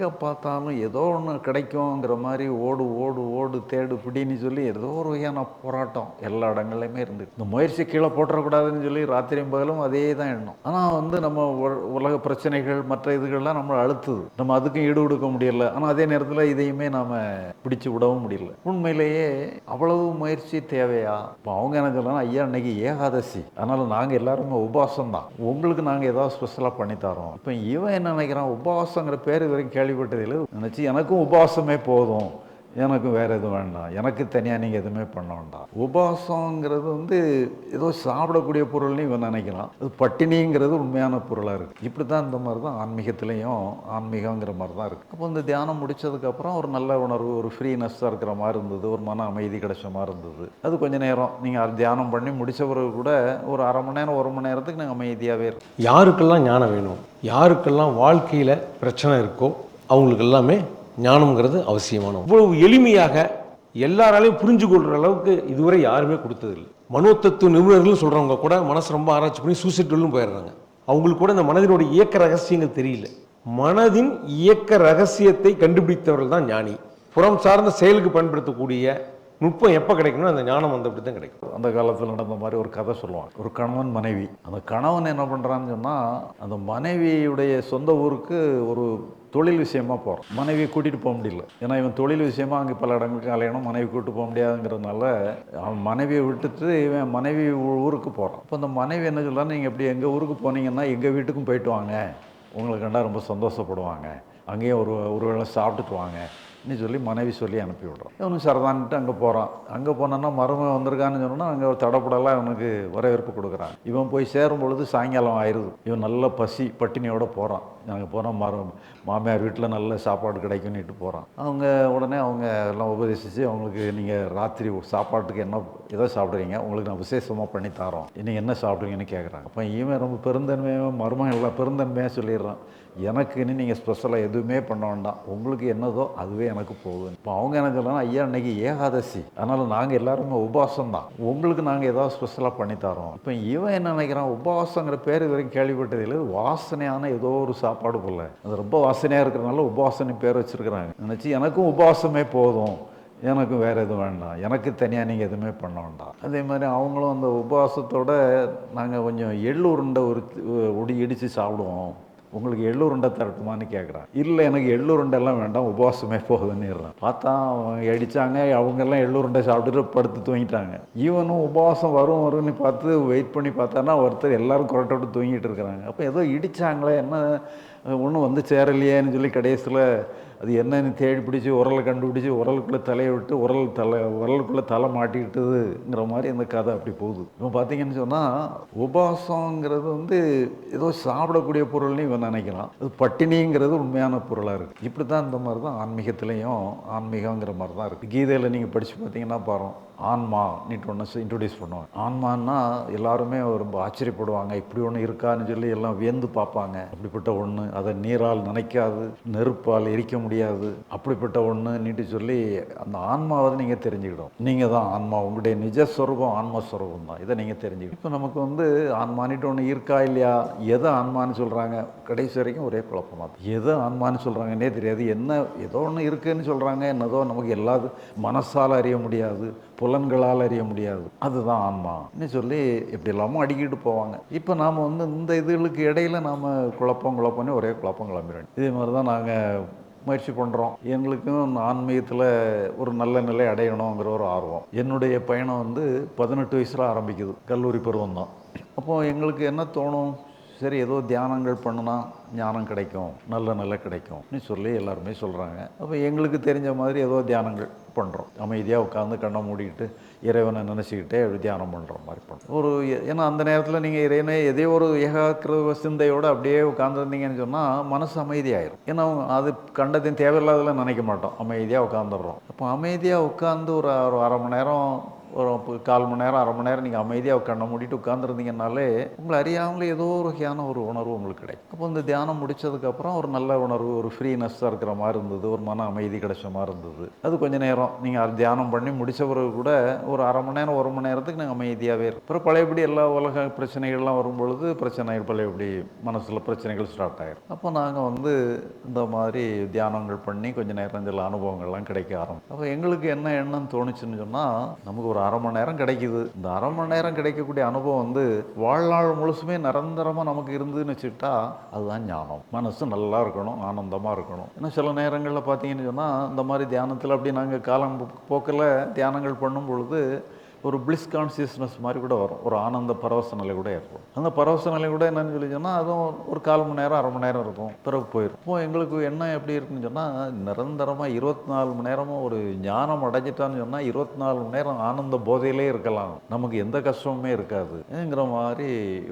எங்கே பார்த்தாலும் ஏதோ ஒன்று கிடைக்குங்கிற மாதிரி ஓடு ஓடு ஓடு தேடு பிடின்னு சொல்லி ஏதோ ஒரு வகையான போராட்டம் எல்லா இடங்கள்லையுமே இருந்து இந்த முயற்சி கீழே போட்டுறக்கூடாதுன்னு சொல்லி ராத்திரியும் பகலும் அதே தான் எண்ணம். ஆனால் வந்து நம்ம உலக பிரச்சனைகள் மற்ற இதுகள்லாம் நம்மளை அழுத்துது. நம்ம அதுக்கும் ஈடு கொடுக்க முடியல. ஆனால் அதே நேரத்தில் இதையுமே நாம் பிடிச்சு விடவும் முடியல. உண்மையிலேயே அவ்வளவு முயற்சி தேவையா? இப்போ அவங்க என்ன சொல்லலாம் ஐயா இன்னைக்கு ஏகாதசி. அதனால் நாங்கள் எல்லாருமே உபவாசம் தான் உங்களுக்கு நாங்கள் ஏதாவது ஸ்பெஷலாக பண்ணி தரோம் இப்போ இவன் என்ன நினைக்கிறான்? உபவாசங்கிற பேர் இது வரைக்கும் கேள்விப்பட்டதில் நினச்சி எனக்கும் உபவாசமே போதும். எனக்கும் வேறு எதுவும் வேண்டாம். எனக்கு தனியாக நீங்கள் எதுவுமே பண்ண வேண்டாம். உபாசங்கிறது வந்து ஏதோ சாப்பிடக்கூடிய பொருள்னு இவன் நினைக்கிறான் அது பட்டினிங்கிறது உண்மையான பொருளாக இருக்குது இப்படி தான் இந்த மாதிரி தான் ஆன்மீகத்துலேயும் ஆன்மீகங்கிற மாதிரி தான் இருக்குது அப்போ இந்த தியானம் முடிச்சதுக்கப்புறம் ஒரு நல்ல உணர்வு ஒரு ஃப்ரீனஸ்ஸாக இருக்கிற மாதிரி இருந்தது. ஒரு மன அமைதி கிடைச்ச மாதிரி இருந்தது. அது கொஞ்ச நேரம் நீங்கள் தியானம் பண்ணி முடித்த பிறகு கூட ஒரு அரை மணி நேரம் ஒரு மணி நேரத்துக்கு நீங்கள் அமைதியாகவே இருக்கும் யாருக்கெல்லாம் ஞானம் வேணும்? யாருக்கெல்லாம் வாழ்க்கையில் பிரச்சனை இருக்கோ அவங்களுக்கு எல்லாமே ஞானம்ங்கிறது அவசியமான இவ்வளவு எளிமையாக எல்லாராலையும் புரிஞ்சு கொள்கிற அளவுக்கு இதுவரை யாருமே கொடுத்ததில்லை. மனோதத்துவ நிபுணர்கள் சொல்கிறவங்க கூட மனசு ரொம்ப ஆராய்ச்சி பண்ணி சூசைட்டும் போயிடுறாங்க. அவங்களுக்கு கூட இந்த மனதினுடைய இயக்க ரகசியங்கள் தெரியல. மனதின் இயக்க ரகசியத்தை கண்டுபிடித்தவர்கள் தான் ஞானி. புறம் சார்ந்த செயலுக்கு பயன்படுத்தக்கூடிய நுட்பம் எப்போ கிடைக்கணும் அந்த ஞானம் வந்தபடி தான் கிடைக்கும். அந்த காலத்தில் நடந்த மாதிரி ஒரு கதை சொல்லுவாங்க. ஒரு கணவன் மனைவி. அந்த கணவன் என்ன பண்ணுறான்னு சொன்னால் அந்த மனைவியுடைய சொந்த ஊருக்கு ஒரு தொழில் விஷயமா போகிறோம் மனைவியை கூட்டிகிட்டு போக முடியல. ஏன்னா இவன் தொழில் விஷயமா அங்கே பல இடங்களுக்கு அலையணும். மனைவி கூட்டு போக முடியாதுங்கிறதுனால அவன் மனைவியை விட்டுட்டு இவன் மனைவி ஊருக்கு போகிறான் அப்போ அந்த மனைவி என்ன சொல்லலாம் நீங்கள் எப்படி எங்கள் ஊருக்கு போனீங்கன்னா எங்கள் வீட்டுக்கும் போயிட்டு வாங்க. உங்களுக்கு கண்டா ரொம்ப சந்தோஷப்படுவாங்க. அங்கேயே ஒரு ஒரு வேளை சாப்பிட்டுட்டு வாங்க. அப்படின்னு சொல்லி மனைவி சொல்லி அனுப்பி விடுறான். இவனும் சரதான்ட்டு அங்கே போகிறான் அங்கே போனோன்னா மருமகன் வந்திருக்கான்னு சொன்னால் அங்கே தடப்படலாம் இவனுக்கு வரவேற்பு கொடுக்குறான். இவன் போய் சேரும் பொழுது சாயங்காலம் ஆயிடுது இவன் நல்ல பசி பட்டினியோடு போகிறான் நாங்கள் போனால் மரு மாமியார் வீட்டில் நல்ல சாப்பாடு கிடைக்கும்னுட்டு போகிறான் அவங்க உடனே அவங்க எல்லாம் உபதேசித்து அவங்களுக்கு நீங்கள் ராத்திரி சாப்பாட்டுக்கு என்ன எதை சாப்பிட்றீங்க? உங்களுக்கு நான் விசேஷமாக பண்ணி தரோம். நீங்கள் என்ன சாப்பிடுவீங்கன்னு கேட்குறாங்க அப்போ இவன் ரொம்ப பெருந்தன்மையாக மருமகன் எல்லாம் பெருந்தன்மையாக சொல்லிடுறான். எனக்குன்னு நீங்கள் ஸ்பெஷலாக எதுவுமே பண்ண வேண்டாம். உங்களுக்கு என்னதோ அதுவே எனக்கு போகுது இப்போ அவங்க என்ன சொல்கிறாங்க ஐயா இன்னைக்கு ஏகாதசி. அதனால் நாங்கள் எல்லாருமே உபவாசம் தான் உங்களுக்கு நாங்கள் ஏதாவது ஸ்பெஷலாக பண்ணித்தரோம் இப்போ இவன் என்ன நினைக்கிறான்? உபவாசங்கிற பேர் இது வரைக்கும் கேள்விப்பட்டதில் வாசனையான ஏதோ ஒரு சாப்பாடு போல. அது ரொம்ப வாசனையாக இருக்கிறனால உபவாசனை பேர் வச்சுருக்கிறாங்க. நினச்சி எனக்கும் உபவாசமே போதும். எனக்கும் வேறு எதுவும் வேண்டாம். எனக்கு தனியாக நீங்கள் எதுவுமே பண்ண வேண்டாம். அதே மாதிரி அவங்களும் அந்த உபவாசத்தோட நாங்கள் கொஞ்சம் எள்ளு உருண்டை ஒரு ஒடி இடித்து சாப்பிடுவோம். உங்களுக்கு எள்ளுருண்டை தரட்டுமான்னு கேட்குறான் இல்லை எனக்கு எள்ளுருண்டெல்லாம் வேண்டாம் உபவாசமே போகுதுன்னுறான் பார்த்தா அவங்க அடித்தாங்க அவங்கெல்லாம் எள்ளுருண்டை சாப்பிட்டுட்டு படுத்து தூங்கிட்டாங்க. இவனும் உபவாசம் வரும் வரும்னு பார்த்து வெயிட் பண்ணி பார்த்தானா ஒருத்தர் எல்லாரும் கொரட்டை விட்டு தூங்கிட்டு இருக்கிறாங்க. அப்போ ஏதோ இடிச்சாங்களே என்ன ஒன்றும் வந்து சேரலையேன்னு சொல்லி கடைசியில் அது என்னன்னு தேடி பிடிச்சி உரலை கண்டுபிடிச்சி உரலுக்குள்ளே தலையை விட்டு உரல் தலை உரலுக்குள்ளே தலை மாட்டிக்கிட்டதுங்கிற மாதிரி அந்த கதை அப்படி போகுது. இப்போ பார்த்தீங்கன்னு சொன்னால் உபவாசங்கிறது வந்து ஏதோ சாப்பிடக்கூடிய பொருள்னு இவன் நினைக்கிறான் அது பட்டினிங்கிறது உண்மையான பொருளாக இருக்குது இப்படி தான் இந்த மாதிரி தான் ஆன்மீகத்துலேயும் ஆன்மீகங்கிற மாதிரி தான் இருக்குது கீதையில் நீங்கள் படித்து பார்த்தீங்கன்னா பாருங்கள் ஆன்மா நீட்டு ஒன்று இன்ட்ரடியூஸ் பண்ணுவாங்க. ஆன்மான்னா எல்லாருமே ரொம்ப ஆச்சரியப்படுவாங்க. இப்படி ஒன்று இருக்கான்னு சொல்லி எல்லாம் வியந்து பார்ப்பாங்க. அப்படிப்பட்ட ஒன்று அதை நீரால் நினைக்காது நெருப்பால் எரிக்க முடியாது. அப்படிப்பட்ட ஒன்று நீட்டு சொல்லி அந்த ஆன்மாவை நீங்கள் தெரிஞ்சுக்கிடும் நீங்கள் தான் ஆன்மா. உங்களுடைய நிஜஸ்வரூபம் ஆன்மஸ்வரூபம் தான். இதை நீங்கள் தெரிஞ்சுக்கணும். இப்போ நமக்கு வந்து ஆன்மானிட்டு ஒன்று இருக்கா இல்லையா? எதை ஆன்மான்னு சொல்கிறாங்க கடைசி வரைக்கும் ஒரே குழப்பமாக எதை ஆன்மான்னு சொல்கிறாங்கன்னே தெரியாது. என்ன ஏதோ ஒன்று இருக்குன்னு சொல்கிறாங்க என்னதோ நமக்கு எல்லாது மனசால் அறிய முடியாது. புலன்களால் அறிய முடியாது. அதுதான் ஆன்மான்னு சொல்லி எப்படி இல்லாமல் அடிக்கிட்டு போவாங்க. இப்போ நாம் வந்து இந்த இதுகளுக்கு இடையில நாம் குழப்பம் குழப்பம்னு ஒரே குழப்பம் கிளம்பிடுறோம் இதே மாதிரி தான் நாங்கள் முயற்சி பண்ணுறோம் எங்களுக்கும் ஆன்மீகத்தில் ஒரு நல்ல நிலை அடையணுங்கிற ஒரு ஆர்வம். என்னுடைய பயணம் வந்து பதினெட்டு வயசில் ஆரம்பிக்குது. கல்லூரி பருவம் தான் அப்போது எங்களுக்கு என்ன தோணும்? சரி ஏதோ தியானங்கள் பண்ணுனா ஞானம் கிடைக்கும் நல்ல நிலை கிடைக்கும்னு சொல்லி எல்லாருமே சொல்கிறாங்க அப்போ எங்களுக்கு தெரிஞ்ச மாதிரி ஏதோ தியானங்கள். பண்ணுறோம் அமைதியாக உட்காந்து கண்ணை மூடிக்கிட்டு இறைவனை நினச்சிக்கிட்டே தியானம் பண்ணுற மாதிரி பண்ணுறோம் ஒரு ஏன்னா அந்த நேரத்தில் நீங்கள் இறைவனை எதே ஒரு ஏகாக்கிர சிந்தையோடு அப்படியே உட்காந்துருந்தீங்கன்னு சொன்னால் மனசு அமைதியாயிரும். ஏன்னா அது கண்டதையும் தேவையில்லாதெல்லாம் நினைக்க மாட்டோம். அமைதியாக உட்காந்துடுறோம் அப்போ அமைதியாக உட்காந்து ஒரு ஒரு அரை மணி நேரம் ஒரு கால் மணி நேரம் அரை மணி நேரம் நீங்கள் அமைதியாக கண்ணை மூடிட்டு உட்காந்துருந்தீங்கனாலே உங்களை அறியாமலே ஏதோ ஒரு வகையான ஒரு உணர்வு உங்களுக்கு கிடைக்கும். அப்போ இந்த தியானம் முடிச்சதுக்கப்புறம் ஒரு நல்ல உணர்வு ஒரு ஃப்ரீனஸ்ஸாக இருக்கிற மாதிரி இருந்தது ஒரு மன அமைதி கிடைச்ச மாதிரி இருந்தது. அது கொஞ்ச நேரம் நீங்கள் தியானம் பண்ணி முடித்த பிறகு கூட ஒரு அரை மணி நேரம் ஒரு மணி நேரத்துக்கு நாங்கள் அமைதியாகவே இருக்கும் அப்புறம் பழையபடி எல்லா உலக பிரச்சனைகள்லாம் வரும்பொழுது பிரச்சனைகள் பழையபடி மனசில் பிரச்சனைகள் ஸ்டார்ட் ஆகிடும் அப்போ நாங்கள் வந்து இந்த மாதிரி தியானங்கள் பண்ணி கொஞ்சம் நேரம் சில அனுபவங்கள்லாம் கிடைக்க ஆரம்பிக்கும் அப்போ எங்களுக்கு என்ன எண்ணம் தோணுச்சுன்னு சொன்னால் நமக்கு ஒரு அரை மணி நேரம் கிடைக்குது. இந்த அரை மணி நேரம் கிடைக்கக்கூடிய அனுபவம் வந்து வாழ்நாள் முழுசுமே நிரந்தரமாக நமக்கு இருந்துன்னு வச்சுக்கிட்டா அதுதான் ஞானம். மனசு நல்லா இருக்கணும் ஆனந்தமாக இருக்கணும். ஏன்னா சில நேரங்களில் பார்த்தீங்கன்னு சொன்னால் இந்த மாதிரி தியானத்தில் அப்படி நாங்கள் காலம் போக்கில் தியானங்கள் பண்ணும் பொழுது ஒரு பிளிஸ் கான்சியஸ்னஸ் மாதிரி கூட வரும். ஒரு ஆனந்த பரவச நிலை கூட இருக்கும் அந்த பரவச நிலை கூட என்னன்னு சொல்லி சொன்னால் அதுவும் ஒரு கால் மணி நேரம் அரை மணி நேரம் இருக்கும். பிறகு போயிடும் இப்போ எங்களுக்கு என்ன எப்படி இருக்குன்னு சொன்னால் நிரந்தரமாக இருபத்தி நாலு மணி நேரமும் ஒரு ஞானம் அடைஞ்சிட்டான்னு சொன்னால் இருபத்தி நாலு மணி நேரம் ஆனந்த போதையிலே இருக்கலாம். நமக்கு எந்த கஷ்டமுமே இருக்காதுங்கிற மாதிரி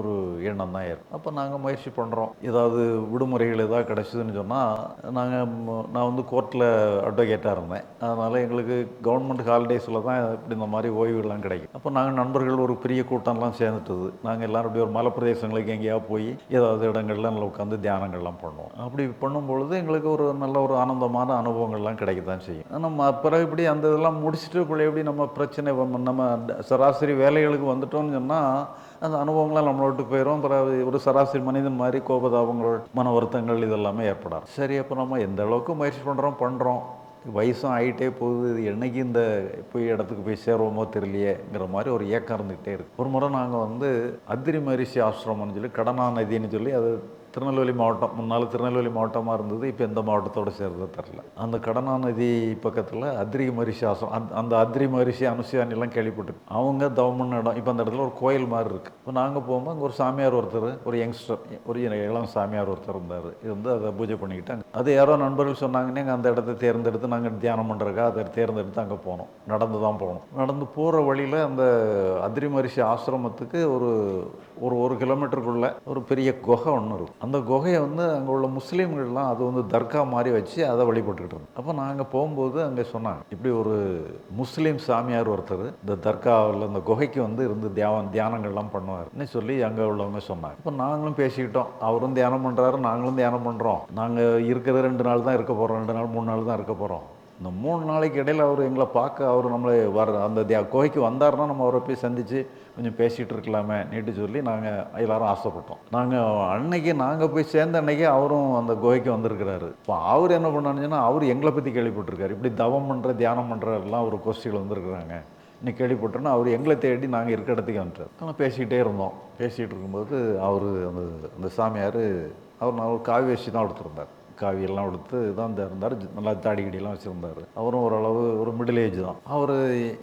ஒரு எண்ணம் தான் ஏற்படும். அப்போ நாங்கள் முயற்சி பண்ணுறோம் ஏதாவது விடுமுறைகள் ஏதாவது கிடச்சிதுன்னு சொன்னால் நாங்கள் நான் வந்து கோர்ட்டில் அட்வொகேட்டாக இருந்தேன். அதனால் எங்களுக்கு கவர்மெண்ட் ஹாலிடேஸில் தான் இப்படி இந்த மாதிரி எல்லாம் கிடைக்கும். அப்போ நாங்கள் நண்பர்கள் ஒரு பெரிய கூட்டம்லாம் சேர்ந்துட்டது. நாங்கள் எல்லாரும் ஒரு ஒரு மலைப்பிரதேசங்களுக்கு எங்கேயாவது போய் ஏதாவது இடங்கள்ல நல்லா உட்காந்து தியானங்கள்லாம் பண்ணுவோம். அப்படி பண்ணும்பொழுது எங்களுக்கு ஒரு நல்ல ஒரு ஆனந்தமான அனுபவங்கள்லாம் கிடைக்க தான் செய்யும் நம்ம பிறகு இப்படி அந்த இதெல்லாம் முடிச்சுட்டு பிள்ளை எப்படி நம்ம பிரச்சனை நம்ம சராசரி வேலைகளுக்கு வந்துட்டோம்னு சொன்னால் அந்த அனுபவங்களாம் நம்மளை விட்டு போயிடும் பிறகு ஒரு சராசரி மனிதன் மாதிரி கோபதாபங்கள் மன வருத்தங்கள் இதெல்லாமே ஏற்படாது. சரி அப்போ நம்ம எந்த அளவுக்கு முயற்சி பண்ணுறோம் பண்ணுறோம் வயசும் ஆகிட்டே போகுது என்னைக்கு இந்த போய் இடத்துக்கு போய் சேருவோமோ தெரியலையேங்கிற மாதிரி ஒரு ஏக்கம் இருந்துகிட்டே இருக்குது ஒரு முறை நாங்கள் வந்து அத்திரி மரிசி ஆசிரமம்னு சொல்லி கடனா நதின்னு சொல்லி அது திருநெல்வேலி மாவட்டம் முன்னால் திருநெல்வேலி மாவட்டமாக இருந்தது இப்போ எந்த மாவட்டத்தோடு சேர்ந்து தெரில அந்த கடனா நதி பக்கத்தில் அத்ரி மரிசாசம் ஆசிரம் அந்த அந்த அத்ரி மரிசி அனுசியானிலாம் கேள்விப்பட்டு அவங்க தவமன் இடம் இப்போ அந்த இடத்துல ஒரு கோயில் மாதிரி இருக்குது இப்போ நாங்கள் போகும்போது அங்கே ஒரு சாமியார் ஒருத்தர் ஒரு யங்ஸ்டர் ஒரு இளம் சாமியார் ஒருத்தர் இருந்தார். இருந்து அதை பூஜை பண்ணிக்கிட்டாங்க. அது யாரோ நண்பர்கள் சொன்னாங்கன்னே அந்த இடத்த தேர்ந்தெடுத்து நாங்கள் தியானம் பண்ணுறக்கா அதை தேர்ந்தெடுத்து அங்கே போனோம். நடந்து தான் போனோம். நடந்து போகிற வழியில் அந்த அத்ரி மரிசி ஆசிரமத்துக்கு ஒரு ஒரு ஒரு கிலோமீட்டருக்குள்ளே ஒரு பெரிய குகை ஒன்று இருக்கும் அந்த குகையை வந்து அங்கே உள்ள முஸ்லீம்கள்லாம் அது வந்து தர்கா மாதிரி வச்சு அதை வழிபட்டுக்கிட்டு இருந்தோம் அப்போ நாங்கள் போகும்போது அங்கே சொன்னாங்க இப்படி ஒரு முஸ்லீம் சாமியார் ஒருத்தர் இந்த தர்காவில் அந்த குகைக்கு வந்து இருந்து தியானம் தியானங்கள்லாம் பண்ணுவார்னு சொல்லி அங்கே உள்ளவங்க சொன்னாங்க. இப்போ நாங்களும் பேசிக்கிட்டோம். அவரும் தியானம் பண்ணுறாரு நாங்களும் தியானம் பண்ணுறோம் நாங்கள் இருக்கிறது ரெண்டு நாள் தான் இருக்க போகிறோம் ரெண்டு நாள் மூணு நாள் தான் இருக்க போகிறோம் இந்த மூணு நாளைக்கு இடையில் அவர் எங்களை பார்க்க அவர் நம்மளை வர அந்த தியா கோகைக்கு வந்தாருன்னா நம்ம அவரை போய் சந்தித்து கொஞ்சம் பேசிகிட்டு இருக்கலாமே நீட்டு சொல்லி நாங்கள் எல்லாரும் ஆசைப்பட்டோம். நாங்கள் அன்னைக்கு நாங்கள் போய் சேர்ந்த அன்னைக்கு அவரும் அந்த கோகைக்கு வந்திருக்கிறாரு. இப்போ அவர் என்ன பண்ணாருன்னா அவர் எங்களை பற்றி கேள்விப்பட்டிருக்காரு. இப்படி தவம் பண்ணுற தியானம் பண்ணுறதெல்லாம் ஒரு கோஷ்டிகள் வந்திருக்கிறாங்க. இன்னைக்கு கேள்விப்பட்டோன்னா அவர் எங்களை தேடி நாங்கள் இருக்க இடத்துக்கு வந்துட்டார். ஆனால் பேசிக்கிட்டே இருந்தோம். பேசிகிட்டு இருக்கும்போது அவர் அந்த அந்த சாமியார் அவர் நான் ஒரு காவி வச்சு தான் எடுத்திருந்தார் காவியெல்லாம் எடுத்து தான் இருந்தார் நல்லா தாடிக்கடியெல்லாம் வச்சுருந்தார். அவரும் ஓரளவு ஒரு மிடில் ஏஜ் தான். அவர்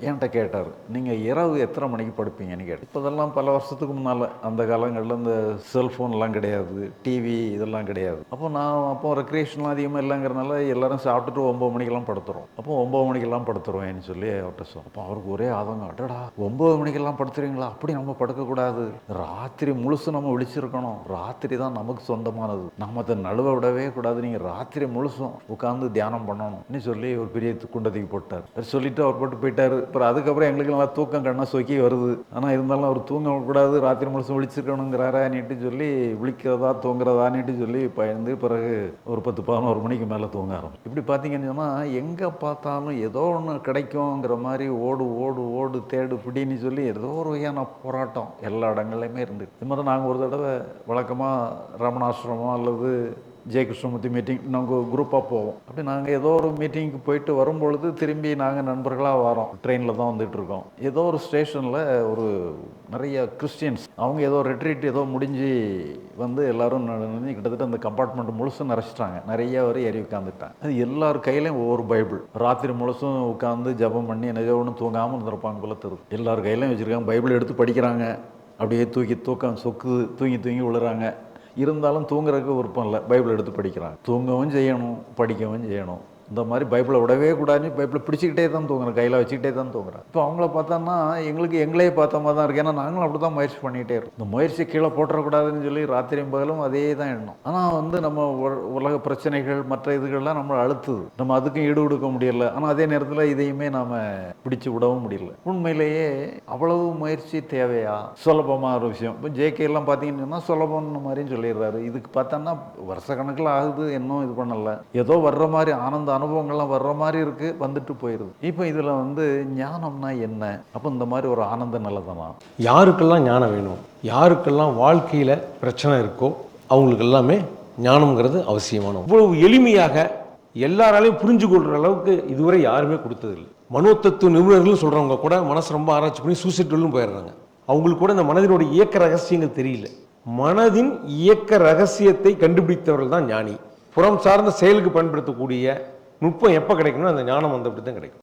என்கிட்ட கேட்டார் நீங்கள் இரவு எத்தனை மணிக்கு படுப்பீங்கன்னு? கேட்டு இப்போ இதெல்லாம் பல வருஷத்துக்கு முன்னால் அந்த காலங்களில் இந்த செல்ஃபோன்லாம் கிடையாது டிவி இதெல்லாம் கிடையாது. அப்போ நான் அப்போ ரெக்ரியேஷன்லாம் அதிகமாக இல்லைங்கிறனால எல்லாரும் சாப்பிட்டுட்டு ஒம்பது மணிக்கெல்லாம் படுத்துறோம். அப்போ ஒம்பது மணிக்கெல்லாம் படுத்துருவேன்னு சொல்லி அவர்கிட்ட சொன்னோம் அப்போ அவருக்கு ஒரே ஆதங்கம் அடடா ஒம்பது மணிக்கெல்லாம் படுத்துறீங்களா? அப்படி நம்ம படுக்கக்கூடாது. ராத்திரி முழுசு நம்ம விழிச்சிருக்கணும். ராத்திரி தான் நமக்கு சொந்தமானது. நம்ம அதை நழுவ விடவே கூடாது. நீங்கள் ராத்திரி முழுசும் உட்காந்து தியானம் பண்ணணும்னு சொல்லி ஒரு பெரிய குண்டத்துக்கு போட்டார். அப்படி சொல்லிட்டு அவர் போட்டு போயிட்டார். அப்புறம் அதுக்கப்புறம் எங்களுக்கு நல்லா தூக்கம் கண்ணா சொக்கி வருது. ஆனால் இருந்தாலும் அவர் தூங்க கூடாது ராத்திரி முழுசும் விழிச்சிருக்கணுங்கிறாரான்னுட்டு சொல்லி விழிக்கிறதா தூங்குறதான்னுட்டு சொல்லி பயந்து பிறகு ஒரு பத்து பதினோரு மணிக்கு மேலே தூங்க ஆரம்பிச்சு இப்படி பார்த்தீங்கன்னு சொன்னால் எங்கே பார்த்தாலும் ஏதோ ஒன்று கிடைக்குங்கிற மாதிரி ஓடு ஓடு ஓடு தேடு பிடின்னு சொல்லி ஏதோ ஒரு வகையான போராட்டம் எல்லா இடங்கள்லையுமே இருந்து இது மாதிரி நாங்கள் ஒரு தடவை வழக்கமாக ரமணாசிரமம் அல்லது ஜெயகிருஷ்ணமூர்த்தி மீட்டிங் நாங்கள் குரூப்பாக போவோம். அப்படி நாங்கள் ஏதோ ஒரு மீட்டிங்க்கு போயிட்டு வரும்பொழுது திரும்பி நாங்கள் நண்பர்களாக வரோம். ட்ரெயினில் தான் வந்துட்டு இருக்கோம். ஏதோ ஒரு ஸ்டேஷனில் ஒரு நிறைய கிறிஸ்டியன்ஸ் அவங்க ஏதோ ரெட்ரீட் ஏதோ முடிஞ்சு வந்து எல்லாரும் நடந்து கிட்டத்தட்ட அந்த கம்பார்ட்மெண்ட் முழுசும் நிறைச்சிட்டாங்க நிறைய வரை ஏறி உட்காந்துட்டாங்க அது எல்லார் கையிலையும் ஒவ்வொரு பைபிள். ராத்திரி முழுசும் உட்காந்து ஜெபம் பண்ணி நிஜ ஒன்று தூங்காமல் இருந்திருப்பாங்க போல தெரியுது. எல்லார் கையிலையும் வச்சுருக்காங்க. பைபிள் எடுத்து படிக்கிறாங்க. அப்படியே தூக்கி தூக்கம் சொக்குது. தூங்கி தூங்கி விழுறாங்க. இருந்தாலும் தூங்குறதுக்கு விருப்பம் இல்லை. பைபிள் எடுத்து படிக்கிறாங்க. தூங்கவும் செய்யணும் படிக்கவும் செய்யணும். இந்த மாதிரி பைபிளை விடவே கூடாதுன்னு பைபிளை பிடிச்சிக்கிட்டே தான் தூங்குறேன் கையில் வச்சுக்கிட்டே தான் தூங்குறேன். இப்போ அவங்கள பார்த்தோன்னா எங்களுக்கு எங்களே பார்த்த மாதிரி தான் இருக்குது ஏன்னா நாங்களும் அப்படி தான் முயற்சி பண்ணிகிட்டே இருக்கோம். இந்த முயற்சி கீழே போட்டுறக்கூடாதுன்னு சொல்லி ராத்திரியும் பகலும் அதே தான் எண்ணம். ஆனால் வந்து நம்ம உலக பிரச்சனைகள் மற்ற இதுகள்லாம் நம்மளை அழுத்துது. நம்ம அதுக்கும் ஈடு கொடுக்க முடியல. ஆனால் அதே நேரத்தில் இதையுமே நாம் பிடிச்சு விடவும் முடியல. உண்மையிலேயே அவ்வளவு முயற்சி தேவையா? சுலபமாக ஒரு விஷயம். இப்போ ஜேகே எல்லாம் பார்த்தீங்கன்னு சொன்னால் சுலபம்னு மாதிரியும் சொல்லிடுறாரு. இதுக்கு பார்த்தோன்னா வருஷ கணக்கில் ஆகுது. இன்னும் இது பண்ணலை. ஏதோ வர்ற மாதிரி ஆனந்த அனுபவங்கள்லாம் வர்ற மாதிரி இருக்குது வந்துட்டு போயிடுது இப்போ இதில் வந்து ஞானம்னா என்ன? அப்போ இந்த மாதிரி ஒரு ஆனந்த நிலை யாருக்கெல்லாம் ஞானம் வேணும்? யாருக்கெல்லாம் வாழ்க்கையில் பிரச்சனை இருக்கோ அவங்களுக்கு எல்லாமே ஞானம்ங்கிறது அவசியமான இவ்வளவு எளிமையாக எல்லாராலையும் புரிஞ்சு கொள்கிற அளவுக்கு இதுவரை யாருமே கொடுத்ததில்லை. மனோத்தத்துவ நிபுணர்கள் சொல்கிறவங்க கூட மனசு ரொம்ப ஆராய்ச்சி பண்ணி சூசைட்லும் போயிடுறாங்க. அவங்களுக்கு கூட இந்த மனதினுடைய இயக்க ரகசியங்கள் தெரியல. மனதின் இயக்க ரகசியத்தை கண்டுபிடித்தவர்கள் தான் ஞானி. புறம் சார்ந்த செயலுக்கு பயன்படுத்தக்கூடிய நுட்பம் எப்போ கிடைக்கணும் அந்த ஞானம் வந்தப்படி தான் கிடைக்கும்.